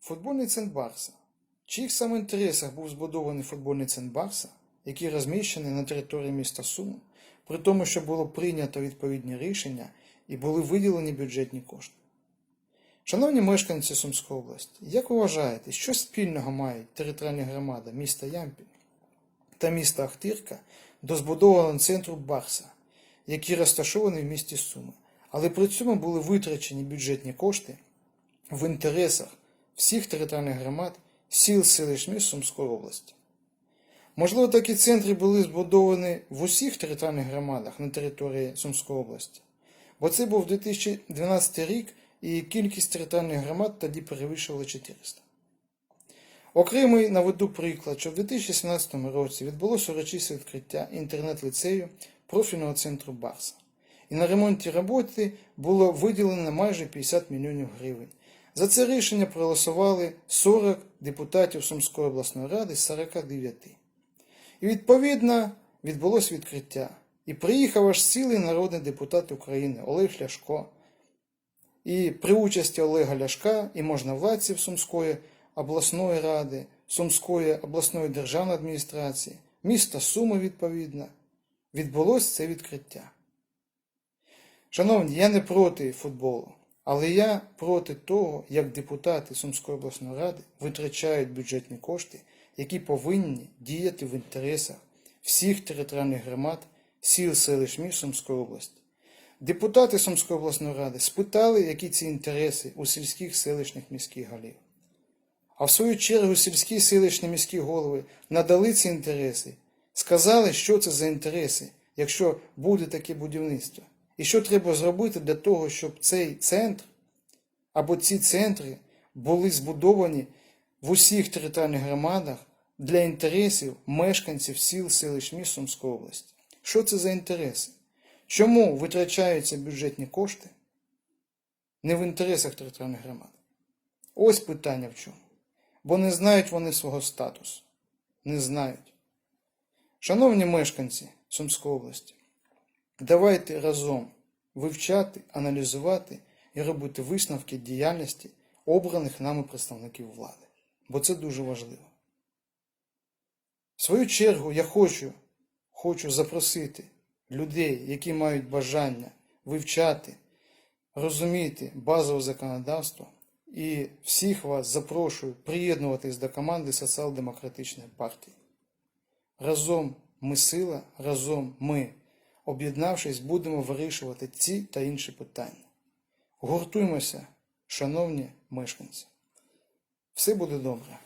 Футбольний центр Барса. В чиїх саме інтересах був збудований футбольний центр Барса, який розміщений на території міста Суми, при тому, що було прийнято відповідні рішення і були виділені бюджетні кошти. Шановні мешканці Сумської області, як ви вважаєте, що спільного мають територіальні громади міста Ямпіль та міста Ахтирка до збудованого центру Барса, який розташований в місті Суми, але при цьому були витрачені бюджетні кошти в інтересах всіх територіальних громад сіл селищ Сумської області. Можливо, такі центри були збудовані в усіх територіальних громадах на території Сумської області, бо це був 2012 рік і кількість територіальних громад тоді перевищувала 400. Окремий наведу приклад, що в 2017 році відбулося урочисте відкриття інтернет-ліцею профільного центру Барса. І на ремонті роботи було виділено майже 50 мільйонів гривень. За це рішення проголосували 40 депутатів Сумської обласної ради з 49. І відповідно відбулося відкриття. І приїхав аж цілий народний депутат України Олег Ляшко. І при участі Олега Ляшка і можновладців Сумської обласної ради, Сумської обласної державної адміністрації, міста Суми відповідно, відбулося це відкриття. Шановні, я не проти футболу, але я проти того, як депутати Сумської обласної ради витрачають бюджетні кошти, які повинні діяти в інтересах всіх територіальних громад, сіл селищ міст Сумської області. Депутати Сумської обласної ради спитали, які ці інтереси у сільських селищних міських голів. А в свою чергу сільські селищні міські голови надали ці інтереси, сказали, що це за інтереси, якщо буде таке будівництво. І що треба зробити для того, щоб цей центр або ці центри були збудовані в усіх територіальних громадах для інтересів мешканців сіл селищ міст Сумської області. Що це за інтереси? Чому витрачаються бюджетні кошти не в інтересах територіальних громад? Ось питання в чому. Бо не знають вони свого статусу. Не знають. Шановні мешканці Сумської області, давайте разом вивчати, аналізувати і робити висновки діяльності обраних нами представників влади. Бо це дуже важливо. В свою чергу я хочу, хочу запросити людей, які мають бажання вивчати, розуміти базове законодавство. І всіх вас запрошую приєднуватись до команди Соціал-демократичної партії. Разом ми сила, разом ми, об'єднавшись, будемо вирішувати ці та інші питання. Гуртуймося, шановні мешканці. Все буде добре.